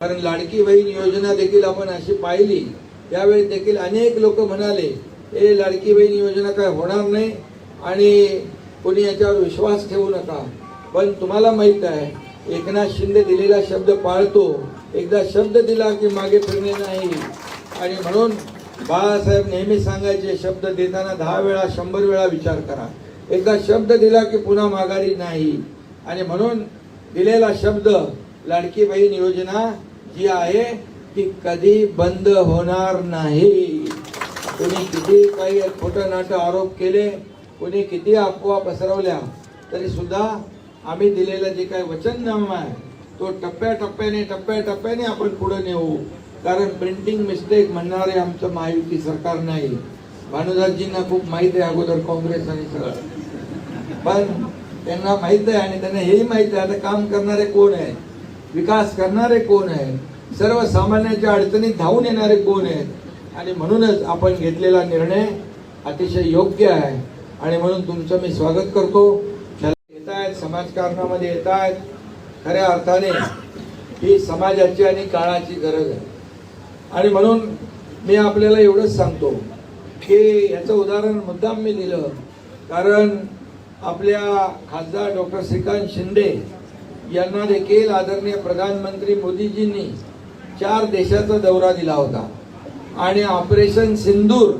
कारण लाडकी बहीण योजना देखील आपण अशी पाहिली. त्यावेळी देखील अनेक लोक म्हणाले हे लाडकी बहीण योजना काय होणार नाही आणि कोणी याच्यावर विश्वास ठेवू नका. पण तुम्हाला माहीत आहे एकनाथ शिंदे दिलेला शब्द पाळतो. एकदा शब्द दिला की मागे फिरणे नाही. आणि म्हणून बाळासाहेब नेहमी सांगायचे शब्द देताना दहा वेळा शंभर वेळा विचार करा. एकदा शब्द दिला की पुन्हा माघारी नाही. आणि म्हणून दिलेला शब्द लाडकी बहीण योजना जी आहे ती कधी बंद होणार नाही. कोणी किती काही खोटं नाटं आरोप केले कोणी किती अफवा पसरवल्या तरी सुद्धा आम्ही दिलेलं जे काही वचननामा आहे तो टप्प्याटप्प्याने टप्प्याटप्प्याने आपण पुढे नेऊ. कारण प्रिंटिंग मिस्टेक म्हणणारे आमचं महायुती सरकार नाही. भानुदासजींना खूप माहीत आहे अगोदर काँग्रेस आणि सगळं. पण त्यांना माहीत आहे आणि त्यांना हेही माहीत आहे आता काम करणारे कोण आहे? विकास करणारे कोण आहेत? सर्वसामान्यांच्या अडचणीत धावून येणारे कोण आहेत? आणि म्हणूनच आपण घेतलेला निर्णय अतिशय योग्य आहे. आणि म्हणून तुमचं मी स्वागत करतो. येत आहेत समाजकारणामध्ये येत आहेत खऱ्या अर्थाने ही समाजाची आणि काळाची गरज आहे. आणि म्हणून मी आपल्याला एवढंच सांगतो की याचं उदाहरण मुद्दाम मी दिलं. कारण आपल्या खासदार डॉक्टर श्रीकांत शिंदे यांना देखील आदरणीय प्रधानमंत्री मोदीजींनी चार देशाचा दौरा दिला होता. आणि ऑपरेशन सिंदूर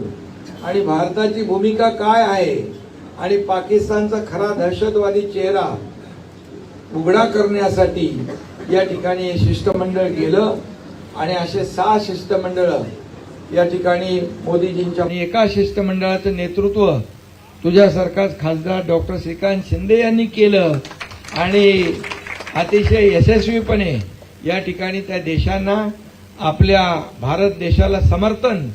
आणि भारताची भूमिका काय आहे आणि पाकिस्तानचा खरा दहशतवादी चेहरा उघडा करण्यासाठी या ठिकाणी हे शिष्टमंडळ गेलं आणि असे सहा शिष्टमंडळ या ठिकाणी मोदीजींच्या आणि एका शिष्टमंडळाचं नेतृत्व तुझ्यासारखाच खासदार डॉक्टर श्रीकांत शिंदे यांनी केलं. आणि अतिशय यशस्वीपणे या ठिकाणी त्या देशांना आपल्या भारत देशाला समर्थन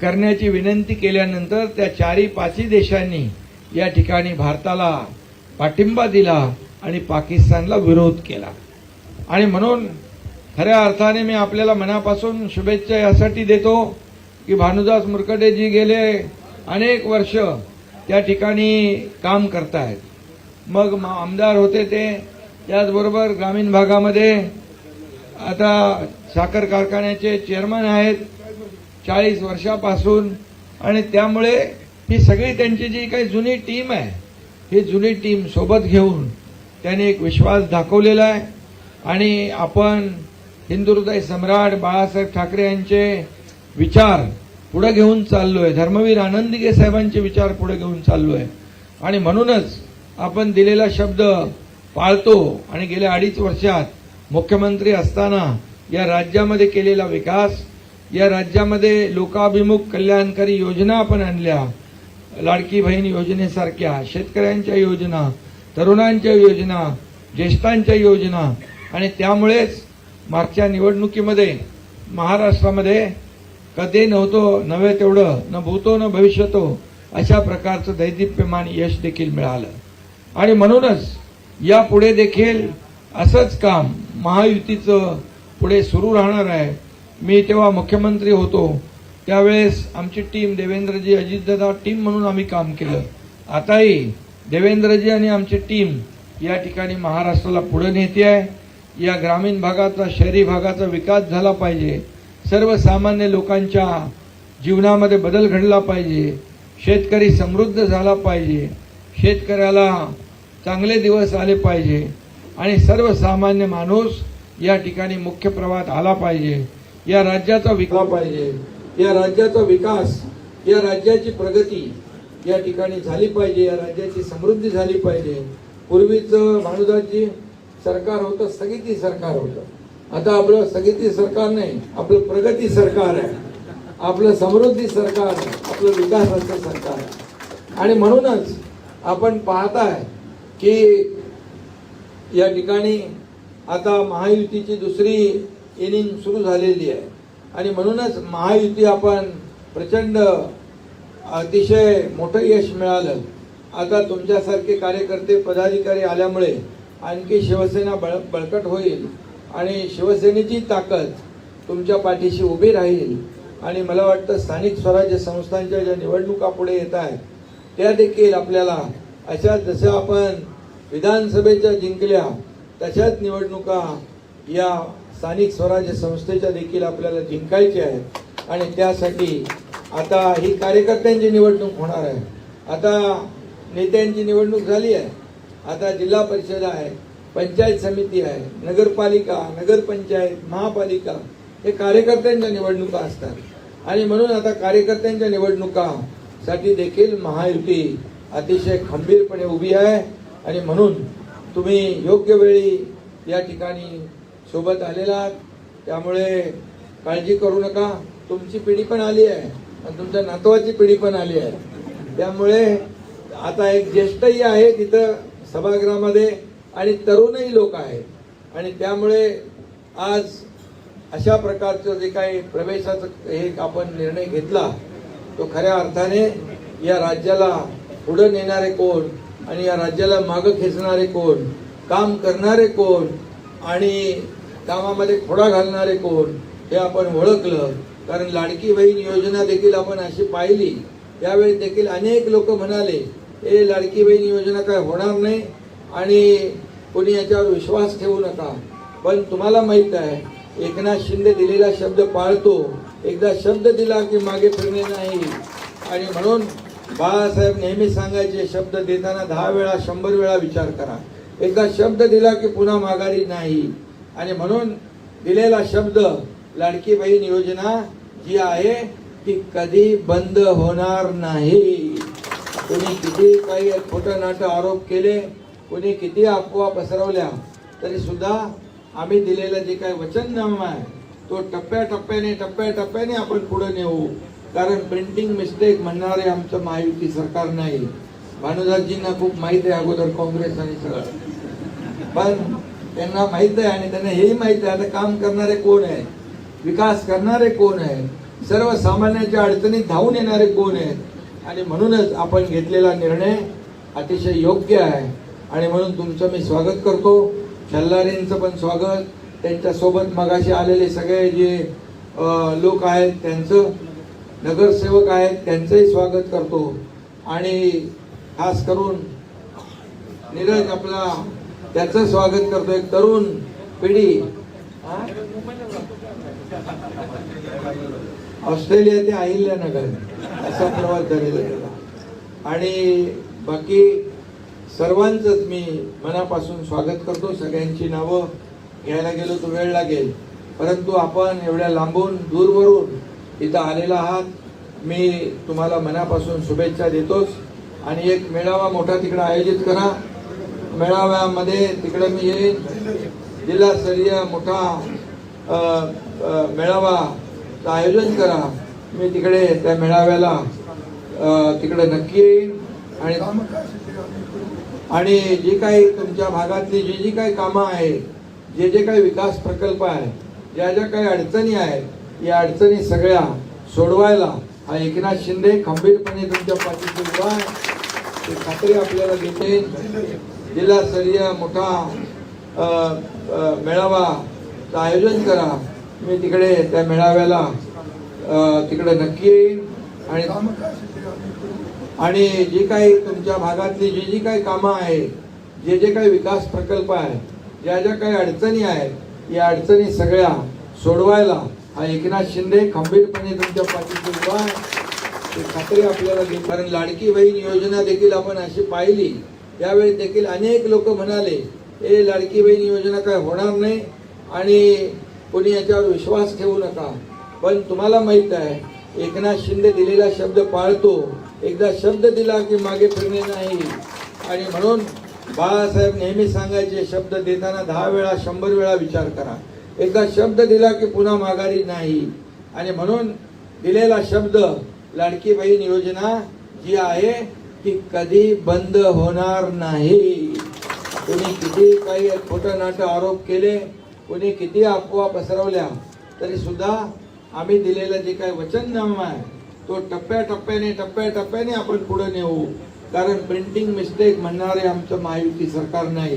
करण्याची विनंती केल्यानंतर त्या चारी पाचही देशांनी या ठिकाणी भारताला पाठिंबा दिला आणि पाकिस्तानला विरोध केला. आणि म्हणून खऱ्या अर्थाने मी आपल्याला मनापासून शुभेच्छा यासाठी देतो की भानुदास मुरकडेजी गेले अनेक वर्ष त्या ठिकाणी काम करतायत. मग मा- आमदार होते ते. त्याचबरोबर ग्रामीण भागामध्ये आता साखर कारखान्याचे चेअरमन आहेत चाळीस वर्षापासून. आणि त्यामुळे ही सगळी त्यांची जी काही जुनी टीम आहे ही जुनी टीम सोबत घेऊन त्यांनी एक विश्वास दाखवलेला आहे. आणि आपण हिंदुहृदय सम्राट बाळासाहेब ठाकरे यांचे विचार पुढे घेऊन चाललो आहे धर्मवीर आनंदिगे साहेबांचे विचार पुढे घेऊन चाललो आहे आणि म्हणूनच आपण दिलेला शब्द पाळतो आणि गेल्या अडीच वर्षात मुख्यमंत्री असताना या राज्यामध्ये केलेला विकास या राज्यामध्ये लोकाभिमुख कल्याणकारी योजना आपण आणल्या लाडकी बहीण योजनेसारख्या शेतकऱ्यांच्या योजना तरुणांच्या योजना ज्येष्ठांच्या योजना आणि त्यामुळेच मागच्या निवडणुकीमध्ये महाराष्ट्रामध्ये कधी नव्हतो नव्हे तेवढं न भूतो न भविष्यतो अशा प्रकारचं दैदिप्यमान यश देखील मिळालं. आणि म्हणूनच यापुढे देखील असंच काम महायुतीचं पुढे सुरू राहणार आहे. मी तेव्हा मुख्यमंत्री होतो. त्यावेळेस आमची टीम देवेंद्रजी अजितदादा टीम म्हणून आम्ही काम केलं. आताही देवेंद्रजी आणि आमची टीम या ठिकाणी महाराष्ट्राला पुढे नेते आहे. या ग्रामीण भागाचा शहरी भागाचा विकास झाला पाहिजे. सर्वसामान्य लोकांच्या जीवनामध्ये बदल घडला पाहिजे. शेतकरी समृद्ध झाला पाहिजे. शेतकऱ्याला चांगले दिवस आले पाहिजे आणि सर्वसामान्य माणूस या ठिकाणी मुख्य प्रवाहात आला पाहिजे. या राज्याचा विकास पाहिजे. या राज्याचा विकास या राज्याची प्रगती या ठिकाणी झाली पाहिजे या राज्याची समृद्धी झाली पाहिजे. पूर्वीचं भानुदासजी सरकार होतं स्थगिती सरकार होतं. आता आपलं स्थगिती सरकार नाही आपलं प्रगती सरकार आहे. आपलं समृद्धी सरकार आहे आपलं विकासाचं सरकार आहे. आणि म्हणूनच आपण पाहताय की या ठिकाणी आता महायुतीची दुसरी इनिंग सुरू झालेली आहे. आणि म्हणूनच महायुती आपण प्रचंड अतिशय मोठं यश मिळालं. आता तुमच्यासारखे कार्यकर्ते पदाधिकारी आल्यामुळे आणखी शिवसेना बळ बळकट होईल आणि शिवसेनेची ताकद तुमच्या पाठीशी उभी राहील. आणि मला वाटतं स्थानिक स्वराज्य संस्थांच्या ज्या निवडणुका पुढे येत आहेत त्या देखील आपल्याला अशा जशा आपण विधानसभेच्या जिंकल्या तशाच निवडणुका या स्थानिक स्वराज्य संस्थेच्या देखील आपल्याला जिंकायच्या आहेत. आणि त्यासाठी आता ही कार्यकर्त्यांची निवडणूक होणार आहे. आता नेत्यांची निवडणूक झाली आहे. आता जिल्हा परिषद आहे पंचायत समिती आहे नगरपालिका नगरपंचायत महापालिका हे कार्यकर्त्यांच्या निवडणुका असतात. आणि म्हणून आता कार्यकर्त्यांच्या निवडणुका साठी देखील महायुती अतिशय खंबीरपणे उभी आहे. आणि म्हणून तुम्ही योग्य वेळी या ठिकाणी सोबत आलेला आहात. त्यामुळे काळजी करू नका. तुमची पिढी पण आली आहे. आणि तुमच्या नातवाची पिढी पण आली आहे. त्यामुळे आता एक ज्येष्ठही आहे तिथं सभागृहामध्ये आणि तरुणही लोक आहेत. आणि त्यामुळे आज अशा प्रकारचं जे काही प्रवेशाचं हे आपण निर्णय घेतला तो खऱ्या अर्थाने या राज्याला पुढं नेणारे कोण आणि या राज्याला मागं खेचणारे कोण काम करणारे कोण आणि कामामध्ये खोडा घालणारे कोण हे आपण ओळखलं. कारण लाडकी बहीण योजना देखील आपण अशी पाहिली. त्यावेळी देखील अनेक लोक म्हणाले हे लाडकी बहीण योजना काय होणार नाही आणि कोणी याच्यावर विश्वास ठेवू नका. पण तुम्हाला माहीत आहे एकनाथ शिंदे दिलेला शब्द पाळतो. एकदा शब्द दिला की मागे फिरणे नाही. आणि म्हणून बाळासाहेब नेहमी सांगायचे शब्द देताना दहा वेळा शंभर वेळा विचार करा. एकदा शब्द दिला की पुन्हा माघारी नाही. आणि म्हणून दिलेला शब्द लाडकी बहीण योजना जी आहे ती कधी बंद होणार नाही. कोणी किती काही खोटं नाटं आरोप केले कोणी किती अफवा पसरवल्या तरी सुद्धा आम्ही दिलेलं जे काही वचननामा आहे तो टप्प्याटप्प्याने टप्प्याटप्प्याने आपण पुढे नेऊ. कारण प्रिंटिंग मिस्टेक म्हणणारे आमचं महायुती सरकार नाही. भानुदासजींना खूप माहीत आहे अगोदर काँग्रेस आणि सगळं. पण त्यांना माहीत आहे आणि त्यांना हेही माहीत आहे आता काम करणारे कोण आहे? विकास करणारे कोण आहे? सर्वसामान्यांच्या अडचणीत धावून येणारे कोण आहेत? आणि म्हणूनच आपण घेतलेला निर्णय अतिशय योग्य आहे. आणि म्हणून तुमचं मी स्वागत करतो. छल्लारींचं पण स्वागत. त्यांच्यासोबत मगाशी आलेले सगळे जे लोक आहेत त्यांचं नगरसेवक आहेत त्यांचंही स्वागत करतो. आणि खास करून नीरज आपला त्याचं स्वागत करतो एक तरुण पिढी. ऑस्ट्रेलिया ते अहिल्यानगर. असा प्रवास झालेला त्याला आणि बाकी सर्वांचंच मी मनापासून स्वागत करतो. सगळ्यांची नावं घ्यायला गेलो तो वेळ लागेल. परंतु आपण एवढ्या लांबून दूरवरून इथं आलेला आहात. मी तुम्हाला मनापासून शुभेच्छा देतोच. आणि एक मेळावा मोठा तिकडे आयोजित करा. मेळाव्यामध्ये तिकडे मी येईन. जिल्हास्तरीय मोठा अ, मेळावा आयोजन करा. मी तिकडे त्या मेळाव्याला तिकडे नक्की येईन. आणि आणि जी काही तुमच्या भागातली जी जी काही कामं आहेत जे जे काही विकास प्रकल्प आहे ज्या ज्या काही अडचणी आहेत या अडचणी सगळ्या सोडवायला हा एकनाथ शिंदे खंबीरपणे तुमच्या पाठीशी उभा आहे. ते खात्री आपल्याला देते. जिल्हास्तरीय मोठा अ, मेळावा आयोजन करा. मी तिकडे त्या मेळाव्याला तिकडे नक्की येईन. आणि आणि जी काही तुमच्या भागातली जी जी काही कामं आहेत जे जे काही विकास प्रकल्प आहेत ज्या ज्या काही अडचणी आहेत या अडचणी सगळ्या सोडवायला हा एकनाथ शिंदे खंबीरपणे तुमच्या पाठीशी उभा आहे. खात्री आपल्याला देते कारण लाडकी बहीण योजना देखील आपण अशी पाहिली. त्यावेळी देखील अनेक लोक म्हणाले हे लाडकी बहीण योजना काय होणार नाही आणि कोणी याच्यावर विश्वास ठेवू नका. पण तुम्हाला माहीत आहे एकनाथ शिंदे दिलेला शब्द पाळतो. एकदा शब्द दिला की मागे फिरणे नाही. आणि म्हणून बाळासाहेब नेहमी सांगायचे शब्द देताना दहा वेळा शंभर वेळा विचार करा. एकदा शब्द दिला की पुन्हा माघारी नाही. आणि म्हणून दिलेला शब्द लाडकी बहीण योजना जी आहे ती कधी बंद होणार नाही. कोणी किती काही खोटं नाटं आरोप केले कोणी किती अफवा पसरवल्या तरी सुद्धा आम्ही दिलेलं जे काही वचननामा आहे तो टप्प्याटप्प्याने टप्प्याटप्प्याने आपण पुढे नेऊ. कारण प्रिंटिंग मिस्टेक म्हणणारे आमचं महायुती सरकार नाही.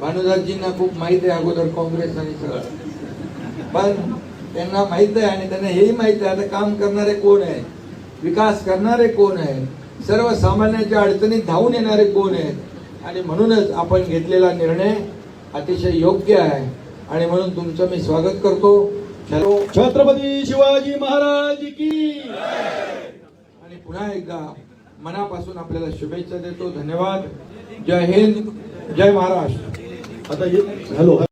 भानुदासजींना खूप माहीत आहे अगोदर काँग्रेस आणि सगळं पण त्यांना माहीत आहे आणि त्यांना हेही माहीत आहे आता काम करणारे कोण आहे? विकास करणारे कोण आहे? सर्वसामान्यांच्या अडचणीत धावून येणारे कोण आहेत? आणि म्हणूनच आपण घेतलेला निर्णय अतिशय योग्य आहे. आणि म्हणून तुमचं मी स्वागत करतो. छत्रपती शिवाजी महाराज की आणि पुन्हा एकदा मनापासून आपल्याला शुभेच्छा देतो. धन्यवाद. जय हिंद. जय महाराष्ट्र. आता हॅलो.